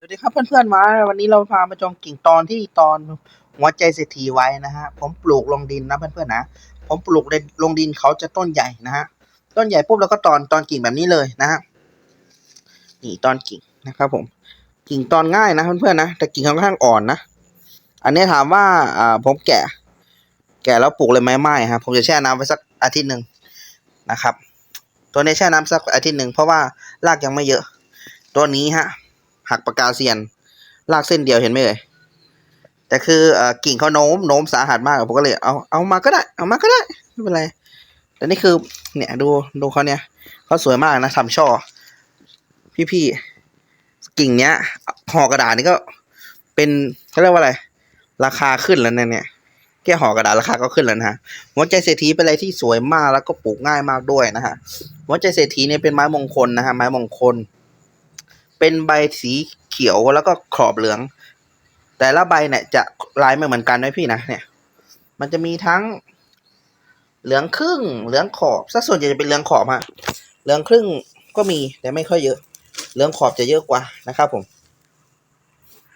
สวัสดีครับเพื่อนๆมา วันนี้เราพามาจองกิ่งตอนที่ตอนหัวใจเศรษฐีไว้นะฮะ ผมปลูกลงดินนะเพื่อนๆนะ ผมปลูกในลงดินเขาจะต้นใหญ่นะฮะ ต้นใหญ่ปุ๊บเราก็ตอนตอนกิ่งแบบนี้เลยนะฮะ นี่ตอนกิ่งนะครับผม กิ่งตอนง่ายนะเพื่อนๆนะ แต่กิ่งค่อนข้างอ่อนนะ อันนี้ถามว่าอ่าผมแก่แก่แล้วปลูกเลยไหมไม่ครับผมจะแช่น้ำไว้สักอาทิตย์หนึ่งนะครับ ตัวนี้แช่น้ำสักอาทิตย์หนึ่งเพราะว่ารากยังไม่เยอะ ตัวนี้ฮะ หักปากกาเซียน ลากเส้นเดียวเห็นไหมเอ่ยแต่คือเอ่อกิ่งเขาโน้มโน้มสาหัสมากผมก็เลยเอาเอามาก็ได้ เอามาก็ได้ไม่เป็นไรแต่นี่คือเนี่ยดูดูเขาเนี่ยเขาสวยมากนะทำช่อ พี่ๆกิ่งเนี้ยห่อกระดาษนี่ก็เป็นเขาเรียกว่าอะไร ราคาขึ้นแล้วเนี่ยเนี่ยแค่ห่อกระดาษราคาก็ขึ้นแล้วนะฮะหัวใจเศรษฐีเป็นอะไรที่สวยมากแล้วก็ปลูกง่ายมากด้วยนะฮะหัวใจเศรษฐีเนี่ยเป็นไม้มงคลนะฮะไม้มงคล เป็นใบสีเขียวแล้วก็ขอบเหลือง แต่ละใบเนี่ยจะลายไม่เหมือนกันนะพี่นะเนี่ย มันจะมีทั้งเหลืองครึ่ง เหลืองขอบสักส่วนใหญ่จะเป็นเหลืองขอบฮะเหลืองครึ่งก็มีแต่ไม่ค่อยเยอะ เหลืองขอบจะเยอะกว่านะครับผม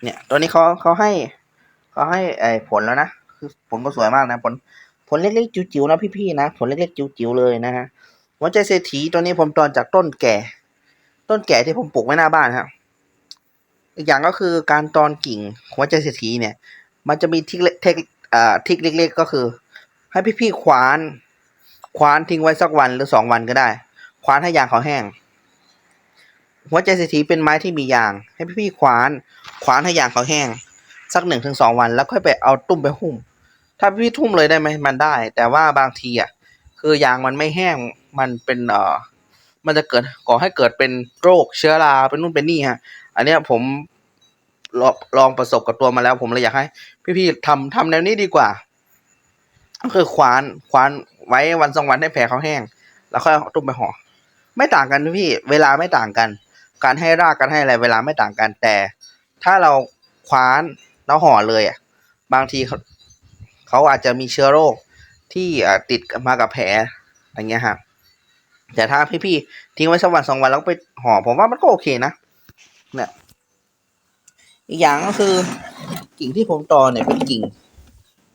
เนี่ยตัวนี้เขาเขาให้เขาให้ไอ้ผลแล้วนะคือผลก็สวยมากนะผลผลเล็กๆจิ๋วๆนะพี่ๆนะผลเล็กๆจิ๋วๆเลยนะฮะหัวใจเศรษฐีตัวนี้ผมตอนจากต้นแก่ ต้นแก่ที่ผมปลูกไว้หน้าบ้านครับอีกอย่างก็คือการตอนกิ่งหัวใจเศรษฐีเนี่ย มันจะมีทิกเล็กเทคอ่าทิกเล็ก ๆ ก็คือ ให้พี่ๆคว้านคว้านทิ้งไว้สักวันหรือสองวันก็ได้คว้านให้ยางเขาแห้ง หัวใจเศรษฐีเป็นไม้ที่มียาง ให้พี่ๆคว้านคว้านให้ยางเขาแห้ง สักหนึ่งถึงสองวัน แล้วค่อยไปเอาตุ้มไปหุ้ม ถ้าพี่ทุ่มเลยได้ไหมมันได้ แต่ว่าบางทีอะคือยางมันไม่แห้งมันเป็นเอ่อ มันจะเกิดก่อให้เกิดเป็นโรคเชื้อราเป็นนู่นเป็นนี่ฮะ อันเนี้ยผมลองลองประสบกับตัวมาแล้ว ผมเลยอยากให้ พี่ๆทำทำแนวนี้ดีกว่า ก็คือควานควานไว้วันสองวันให้แผลเขาแห้ง แล้วค่อยตุ้มไปห่อไม่ต่างกันพี่เวลาไม่ต่างกัน การให้รากการให้อะไรเวลาไม่ต่างกันแต่ ถ้าเราควานแล้วห่อเลยอะบางทีเขาเขาอาจจะมีเชื้อโรคที่ติดมากับแผลอย่างเงี้ยฮะ แต่ถ้าพี่ๆทิ้งไว้สักวันสองวันแล้วไปห่อผมว่ามันก็โอเคนะเนี่ยอีกอย่างก็คือ กิ่งที่ผมตอเนี่ยเป็นกิ่ง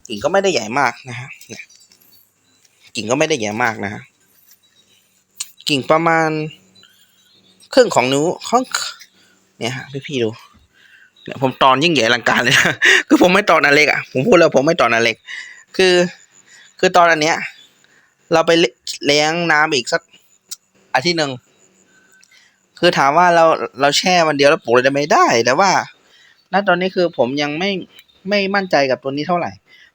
กิ่งก็ไม่ได้ใหญ่มากนะฮะกิ่งก็ไม่ได้ใหญ่มากนะฮะกิ่งประมาณครึ่งของนิ้วของเนี่ยฮะพี่ๆดูเนี่ยผมตอนยิ่งใหญ่ลังการเลยนะคือผมไม่ตอนอันเล็กอะผมพูดแล้วผมไม่ตอนอันเล็ก คือ คือตอนอันเนี้ย เราไปเลี้ยงน้ำอีกสัก อาทิตย์หนึ่งคือถามว่าเราเราแช่วันเดียวแล้วปลูกเลยได้ไหมได้ แต่ว่าณตอนนี้คือผมยังไม่ไม่มั่นใจกับตัวนี้เท่าไหร่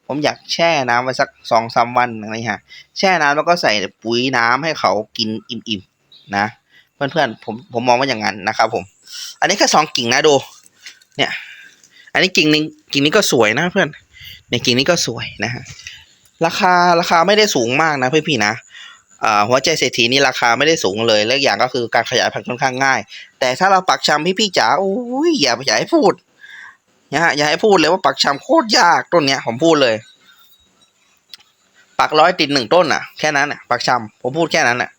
ผมอยากแช่น้ำไว้สักสองสามวันอะไรฮะแช่น้ำแล้วก็ใส่ปุ๋ยน้ำให้เขากินอิ่มๆนะเพื่อนๆผมผมมองว่าอย่างนั้นนะครับ ผม อันนี้แค่สองกิ่งนะดูเนี่ย อันนี้กิ่งนึงกิ่งนี้ก็สวยนะเพื่อนเนี่ยกิ่งนี้ก็สวยนะฮะราคาราคาไม่ได้สูงมากนะพี่ๆนะอ่า หัวใจเศรษฐีนี่ราคาไม่ได้สูงเลยและอีกอย่างก็คือการขยายพันธุ์ค่อนข้างง่าย แต่ถ้าเราปักชำพี่พี่ๆจ๋าโอ้ยอย่าอย่าให้พูดนะฮะอย่าให้พูดเลยว่าปักชำโคตรยากต้นเนี้ยผมพูดเลย ปักร้อยติดหนึ่งต้นอะแค่นั้นอะปักชำผมพูดแค่นั้นอะ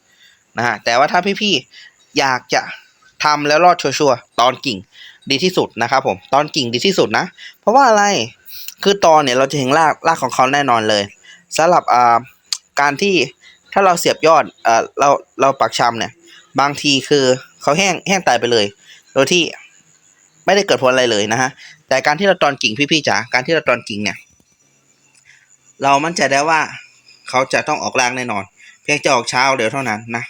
นะฮะแต่ว่าถ้าพี่พี่ๆอยากจะทำแล้วรอดชัวร์ตอนกิ่งดีที่สุดนะครับผมตอนกิ่งดีที่สุดนะ เพราะว่าอะไรคือตอนเนี่ยเราจะเห็นรากรากของเขาแน่นอนเลยสำหรับอ่าการที่ ถ้าเราเสียบยอดเอ่อเราเราปักชำเนี่ย บางทีคือเขาแห้งแห้งตายไปเลย โดยที่ไม่ได้เกิดผลอะไรเลยนะฮะ แต่การที่เราตอนกิ่งพี่ๆจ๋าการที่เราตอนกิ่งเนี่ย เรามั่นใจได้ว่าเขาจะต้องออกรากแน่นอน เพียงจะออกเช้าเดี๋ยวเท่านั้นนะ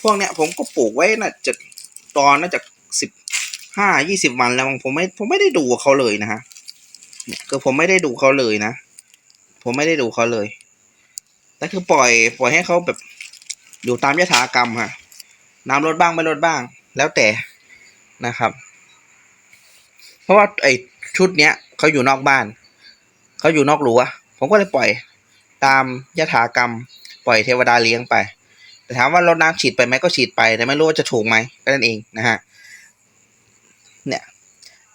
พวกเนี้ยผมก็ปลูกไว้น่าจะตอนน่าจะสิบห้ายี่สิบวันแล้วผมไม่ผมไม่ได้ดูเขาเลยนะฮะเนี่ยคือผมไม่ได้ดูเขาเลยนะ ผมไม่ได้ดูเขาเลย แต่คือปล่อย ปล่อยให้เขาแบบ อยู่ตามยถากรรมค่ะน้ำลดบ้างไม่ลดบ้าง แล้วแต่นะครับ เพราะว่าไอ้ชุดเนี้ยเขาอยู่นอกบ้านเขาอยู่นอกรั้วผมก็เลยปล่อย ตามยถากรรม ปล่อยเทวดาเลี้ยงไป แต่ถามว่ารดน้ำฉีดไปไหมก็ฉีดไป แต่ไม่รู้ว่าจะถูกไหมก็นั่นเองนะฮะ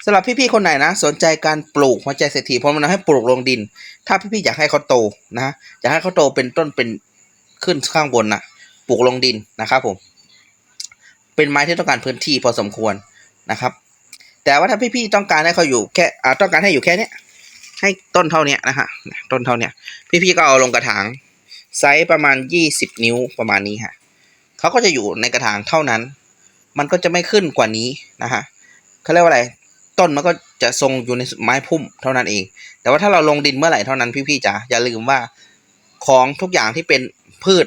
สำหรับพี่ๆคนไหนนะ สนใจการปลูกหัวใจเศรษฐีผมแนะนำให้ปลูกลงดิน ถ้าพี่ๆอยากให้เขาโตนะอยากให้เขาโตเป็นต้นเป็นขึ้นข้างบนนะปลูกลงดินนะครับผม เป็นไม้ที่ต้องการพื้นที่พอสมควรนะครับ แต่ว่าถ้าพี่ๆต้องการให้เขาอยู่แค่ต้องการให้อยู่แค่นี้ให้ต้นเท่านี้นะฮะต้นเท่านี้พี่ๆก็เอาลงกระถางไซส์ประมาณยี่สิบนิ้วประมาณนี้ฮะเขาก็จะอยู่ในกระถางเท่านั้น มันก็จะไม่ขึ้นกว่านี้นะฮะเขาเรียกว่าอะไร ต้นมันก็จะทรงอยู่ในไม้พุ่มเท่านั้นเอง แต่ว่าถ้าเราลงดินเมื่อไหร่เท่านั้นพี่ๆจ๋าอย่าลืมว่าของทุกอย่างที่เป็นพืช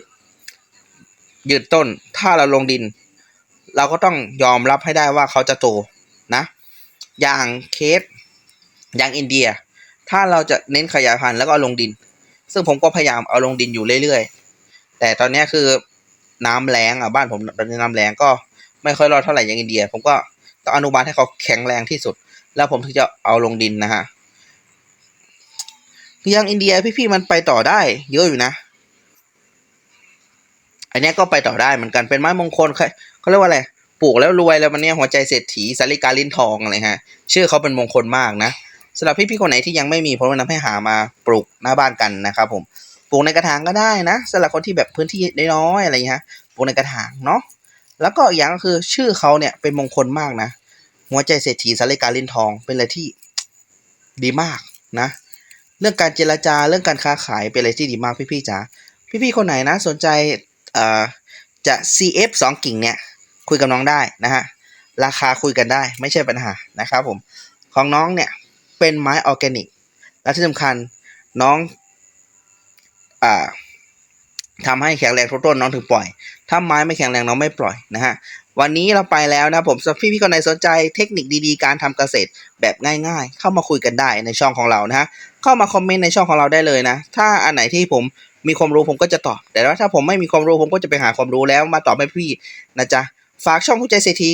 ยืดต้น ถ้าเราลงดิน เราก็ต้องยอมรับให้ได้ว่าเขาจะโตนะ อย่างเคสอย่างอินเดีย ถ้าเราจะเน้นขยายพันธุ์แล้วก็ลงดิน ซึ่งผมก็พยายามเอาลงดินอยู่เรื่อยๆ แต่ตอนนี้คือน้ำแรงอะบ้านผมตอนนี้น้ำแรงก็ไม่ค่อยรอดเท่าไหร่อย่างอินเดีย ผมก็ ต้องอนุบาลให้เขาแข็งแรงที่สุด แล้วผมถึงจะเอาลงดินนะฮะย่างอินเดียพี่ๆมันไปต่อได้ เยอะอยู่นะ อันนี้ก็ไปต่อได้เหมือนกันเป็นไม้มงคลเขาเขาเรียกว่าอะไรปลูกแล้วรวยแล้วมันเนี่ยหัวใจเศรษฐีสาริกาลิ้นทองอะไรฮะ ชื่อเขาเป็นมงคลมากนะสำหรับพี่ๆคนไหนที่ยังไม่มีผมแนะนำให้หามาปลูกหน้าบ้านกันนะครับผมปลูกในกระถางก็ได้นะสำหรับคนที่แบบพื้นที่น้อยๆอะไรอย่างเงี้ยฮะปลูกในกระถางเนาะแล้วก็อีกอย่างก็คือชื่อเขาเนี่ยเป็นมงคลมากนะ หัวใจเศรษฐีสาริกาลินทองเป็นอะไรที่ดีมากนะ เรื่องการเจรจาเรื่องการค้าขายเป็นอะไรที่ดีมากพี่ๆจ๋าพี่ๆคนไหนนะ สนใจเอ่อจะ CF สองกิ่งเนี่ย คุยกับน้องได้นะฮะ ราคาคุยกันได้ไม่ใช่ปัญหานะครับผม ของน้องเนี่ยเป็นไม้ออร์แกนิก และที่สำคัญน้องอ่า ทำให้แข็งแรงทุกต้นน้องถึงปล่อย ถ้าไม้ไม่แข็งแรงน้องไม่ปล่อยนะฮะ วันนี้เราไปแล้วนะผมสับปีพี่คนไหนสนใจเทคนิคดีๆ การทำเกษตรแบบง่าย ๆ เข้ามาคุยกันได้ในช่องของเรานะฮะ เข้ามาคอมเมนต์ในช่องของเราได้เลยนะ ถ้าอันไหนที่ผมมีความรู้ผมก็จะตอบ แต่ว่าถ้าผมไม่มีความรู้ผมก็จะไปหาความรู้แล้วมาตอบให้พี่นะจ๊ะ ฝากช่องผู้ใจเศรษฐี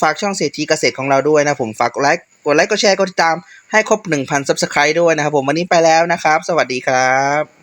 ฝากช่องเศรษฐีเกษตรของเราด้วยนะผมฝากไลค์ กดไลค์ กดแชร์ กดติดตาม ให้ครบ 1,000 subscribe ด้วยนะครับผม วันนี้ไปแล้วนะครับ สวัสดีครับ